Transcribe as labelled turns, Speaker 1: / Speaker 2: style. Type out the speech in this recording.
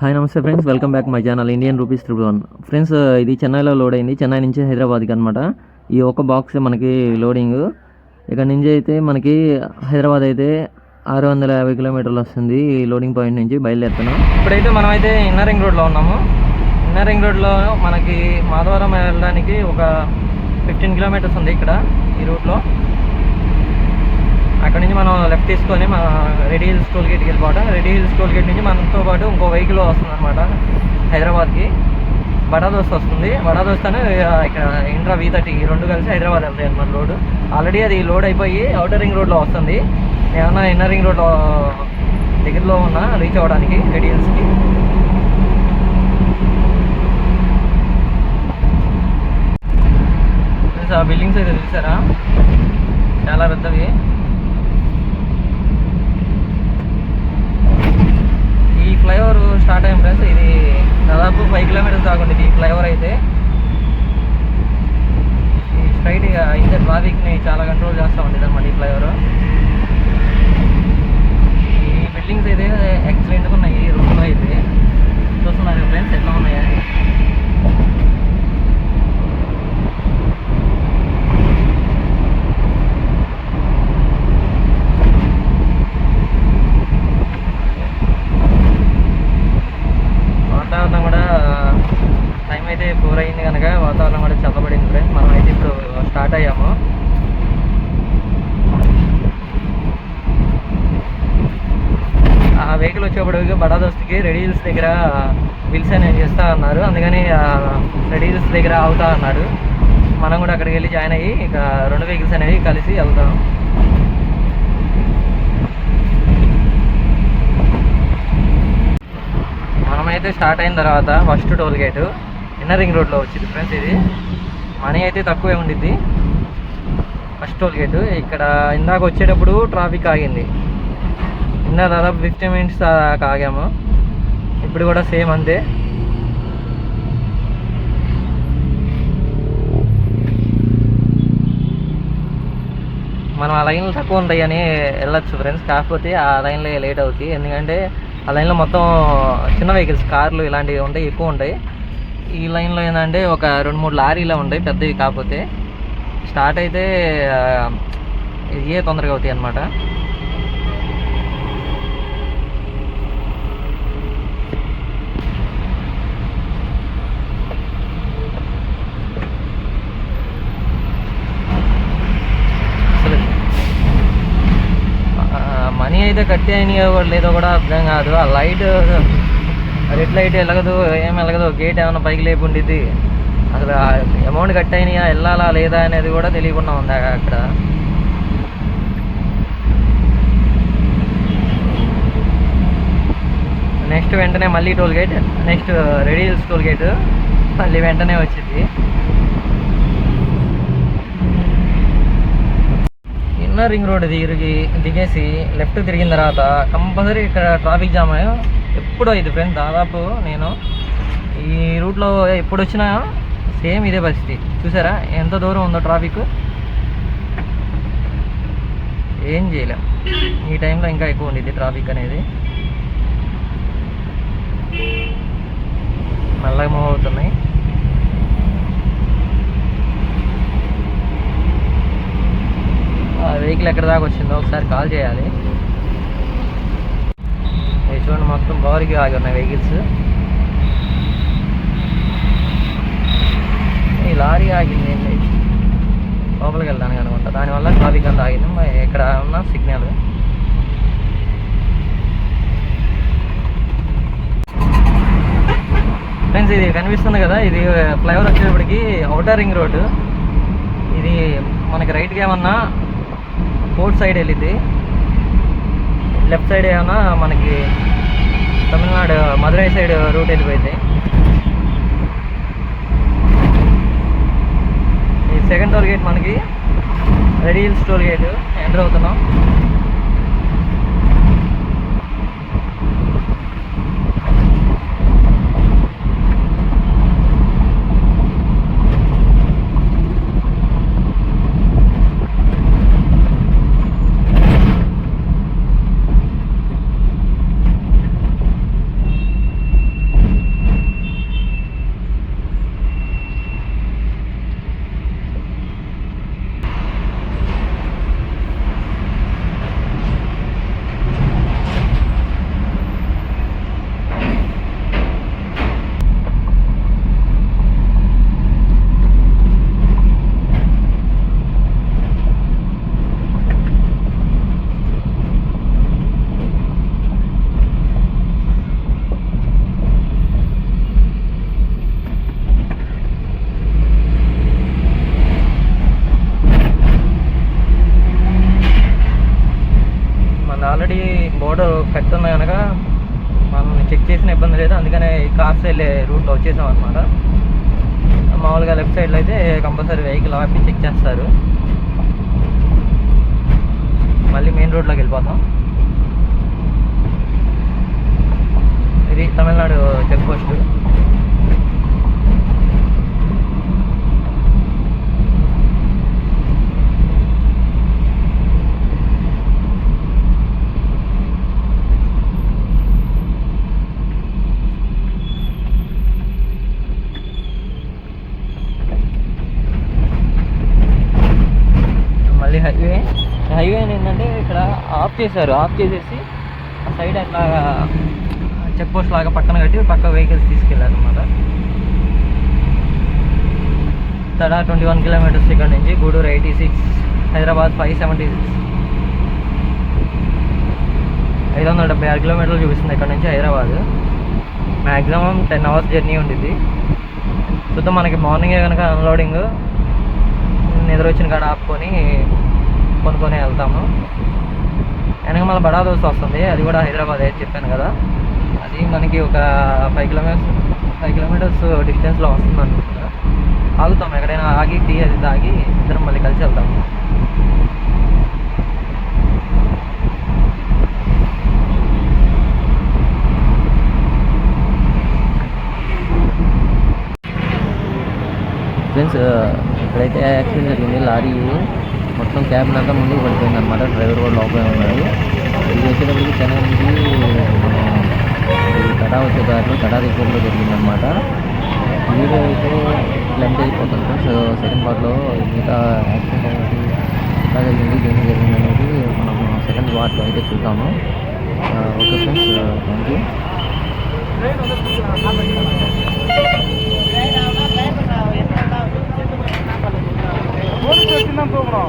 Speaker 1: Hi namaste friends. Welcome back my channel Indian rupees triple one. Friends ఇది చెన్నైలో load అయింది. చెన్నై నుంచి హైదరాబాద్కి అనమాట ఈ ఒక బాక్స్ మనకి లోడింగ్. ఇక్కడ నుంచి అయితే మనకి హైదరాబాద్ అయితే ఆరు వందల యాభై కిలోమీటర్లు వస్తుంది ఈ లోడింగ్ పాయింట్ నుంచి బయలుదేరుతున్నాం.
Speaker 2: ఇప్పుడైతే మనం అయితే ఇన్నర్ రింగ్ రోడ్లో ఉన్నాము. ఇన్నర్ రింగ్ రోడ్లో మనకి మాధవరం వెళ్ళడానికి ఒక ఫిఫ్టీన్ కిలోమీటర్స్ ఉంది ఇక్కడ ఈ రూట్లో. అక్కడ నుంచి మనం లెఫ్ట్ తీసుకొని మన రెడీ హిల్స్ టోల్ గేట్కి వెళ్ళిపోవడం రెడీ హిల్స్ టోల్ గేట్ నుంచి మనతో పాటు ఇంకో వెహికల్ వస్తుంది అనమాట హైదరాబాద్కి బడాదోస్త్ వస్తుంది. బడాదోస్త్ ఇక్కడ ఇంట్రా వీ థర్టీ ఈ రెండు కలిసి హైదరాబాద్ వెళ్తాయి అనమాట రోడ్ ఆల్రెడీ అది లోడ్ అయిపోయి అవుటర్ రింగ్ రోడ్లో వస్తుంది. ఏమన్నా ఇన్నర్ రింగ్ రోడ్లో దగ్గరలో ఉన్నా రీచ్ అవ్వడానికి రెడీ హిల్స్కి. బిల్డింగ్స్ అయితే చూసారా? చాలా పెద్దవి ఈ ఫ్లైఓవర్ స్టార్ట్ అయిన ఫ్రెండ్స్ ఇది దాదాపు ఫైవ్ కిలోమీటర్స్ దాకా ఉంది ఈ ఫ్లైఓవర్ అయితే. ఈ స్ట్రైట్ అయితే ట్రాఫిక్ని చాలా కంట్రోల్ చేస్తూ ఉండేది అనమాట ఈ ఫ్లైఓవర్ ఈ బిల్డింగ్స్ అయితే ఎక్సలెంట్గా ఉన్నాయి ఈ రూమ్లో అయితే చూస్తున్నారు ఫ్రెండ్స్ ఎట్లా ఉన్నాయి వాతావరణం కూడా టైం అయితే ఫోర్ అయింది కనుక వాతావరణం కూడా చల్లబడింది ఫ్రెండ్స్ మనం అయితే ఇప్పుడు స్టార్ట్ అయ్యాము ఆ వెహికల్ వచ్చేప్పటికి బడాదోస్తికి రెడీ హిల్స్ దగ్గర పిలిచా నేను చేస్తా అన్నారు అందుకని రెడీ హిల్స్ దగ్గర అవుతా అన్నాడు మనం కూడా అక్కడికి వెళ్ళి జాయిన్ అయ్యి ఇక రెండు వెహికల్స్ అనేవి కలిసి వెళ్తాం మనమైతే స్టార్ట్ అయిన తర్వాత first toll gate inner ring రోడ్లో వచ్చింది ఫ్రెండ్స్ ఇది. మనీ అయితే తక్కువే ఉండిద్ది. ఫస్ట్ టోల్ గేట్ ఇక్కడ ఇందాక వచ్చేటప్పుడు ట్రాఫిక్ ఆగింది. నిన్న దాదాపు ఫిఫ్టీ మినిట్స్ దాకా ఆగాము. ఇప్పుడు కూడా సేమ్ అంతే. మనం ఆ లైన్లు తక్కువ ఉంటాయని వెళ్ళొచ్చు ఫ్రెండ్స్ కాకపోతే ఆ లైన్లో లేట్ అవుతాయి. ఎందుకంటే ఆ లైన్లో మొత్తం చిన్న వెహికల్స్ కార్లు ఇలాంటివి ఉంటాయి ఎక్కువ ఉంటాయి. ఈ లైన్లో ఏంటంటే ఒక రెండు మూడు లారీలో ఉంటాయి పెద్దవి కాకపోతే. స్టార్ట్ అయితే ఆ, ఇవే తొందరగా అవుతాయి అన్నమాట అసలు మనీ అయితే కట్ అయినాయో కూడా లేదో కూడా అర్థం కాదు. ఆ లైట్ రెడ్ లైట్ వెలగదు ఏం వెలగదు. గేట్ ఏమైనా పైకి లేకుండా అసలు అమౌంట్ కట్ అయినాయా వెళ్ళాలా లేదా అనేది కూడా తెలియకుండా ఉంది అక్కడ. నెక్స్ట్ వెంటనే మళ్ళీ toll gate next ready hills toll gate మళ్ళీ వెంటనే వచ్చింది ఉన్న రింగ్ రోడ్ దిగి దిగేసి లెఫ్ట్ తిరిగిన తర్వాత కంపల్సరీ ఇక్కడ ట్రాఫిక్ జామ్ ఎప్పుడు అయింది ఫ్రెండ్స్ దాదాపు నేను ఈ రూట్లో ఎప్పుడు వచ్చినా సేమ్ ఇదే పరిస్థితి. చూసారా? ఎంత దూరం ఉందో ట్రాఫిక్ ఏం చేయలేం. ఈ టైంలో ఇంకా ఎక్కువ ఉండిద్ది ట్రాఫిక్ అనేది. మెల్లగా మూవ్ అవుతున్నాయి. వెహికల్ ఎక్కడ దాకా వచ్చిందో ఒకసారి కాల్ చేయాలి. చూడండి మొత్తం బోరికి ఆగి ఉన్నాయి వెహికల్స్. ఈ లారీ ఆగింది ఏంటి? లోపలికి వెళ్ళడానికి అనుకుంటా. దానివల్ల ట్రాఫిక్ అంతా ఆగింది. ఎక్కడ ఇక్కడ ఉన్న సిగ్నల్. ఫ్రెండ్స్ ఇది కనిపిస్తుంది కదా? ఇది ఫ్లైఓవర్ వచ్చేటప్పటికి ఔటర్ రింగ్ రోడ్డు. ఇది మనకి రైట్గా ఏమన్నా కోర్ట్ సైడ్ వెళ్ళిద్ది లెఫ్ట్ సైడ్ ఏమైనా మనకి తమిళనాడు మదురై సైడ్ రూట్ వెళ్ళిపోయింది. ఈ సెకండ్ టోల్ గేట్ మనకి Red hills toll gate enter అవుతున్నాం. కాబట్టి బోర్డర్ కట్టున్నా కనుక మనం చెక్ చేసిన ఇబ్బంది లేదు. అందుకనే కార్స్ వెళ్ళే రూట్లో వచ్చేసాం అనమాట మామూలుగా లెఫ్ట్ సైడ్లో అయితే కంపల్సరీ వెహికల్ ఆపి చెక్ చేస్తారు. మళ్ళీ మెయిన్ రోడ్లోకి వెళ్ళిపోతాం. ఇది తమిళనాడు చెక్ పోస్టు హైవే ఏంటంటే ఇక్కడ ఆఫ్ చేశారు. ఆఫ్ చేసేసి ఆ సైడ్ అట్లా చెక్ పోస్ట్ లాగా పక్కన కట్టి పక్క వెహికల్స్ తీసుకెళ్ళారు అనమాట తడా ట్వంటీ వన్ కిలోమీటర్స్ ఇక్కడ నుంచి Gudur eighty six Hyderabad five seventy six. ఐదు వందల డెబ్బై ఆరు కిలోమీటర్లు చూపిస్తుంది ఇక్కడ నుంచి Hyderabad. Maximum ten hours journey ఉండిద్ది. చూద్దాం మనకి మార్నింగే కనుక అన్లోడింగ్ నిద్ర వచ్చిన కాడ ఆపుకొని కొనుక్కొని వెళ్తాము. వెనక మళ్ళీ బడా దోశ వస్తుంది. అది కూడా హైదరాబాద్ అయితే చెప్పాను కదా. అది మనకి ఒక ఫైవ్ కిలోమీటర్స్ ఫైవ్ కిలోమీటర్స్ డిస్టెన్స్లో వస్తుంది అనుకుంటున్నా ఆగుతాం. ఎక్కడైనా ఆగి టీ అది తాగి ఇద్దరం మళ్ళీ కలిసి వెళ్తాము ఫ్రెండ్స్ ఇక్కడైతే యాక్సిడెంట్ జరిగింది. లారీ మొత్తం క్యాబిన్ అంతా ముందుకు పడిపోయింది అనమాట డ్రైవర్ కూడా లోపల ఉన్నాడు. ఇది వచ్చేటప్పటికి చెన్నై నుంచి తడా వచ్చే దారిలో తడా దగ్గరలో జరిగిందనమాట వీడియో అయితే లెంత్ అయిపోతుంది ఫ్రెండ్స్. సెకండ్ పార్ట్లో మిగతా యాక్సిడెంట్ అనేది ఎలా జరిగింది ఏం జరిగింది అనేది మనం సెకండ్ పార్ట్లో అయితే చూద్దాము. ఓకే ఫ్రెండ్స్ థ్యాంక్ యూ
Speaker 3: వచ్చిందని చూపురా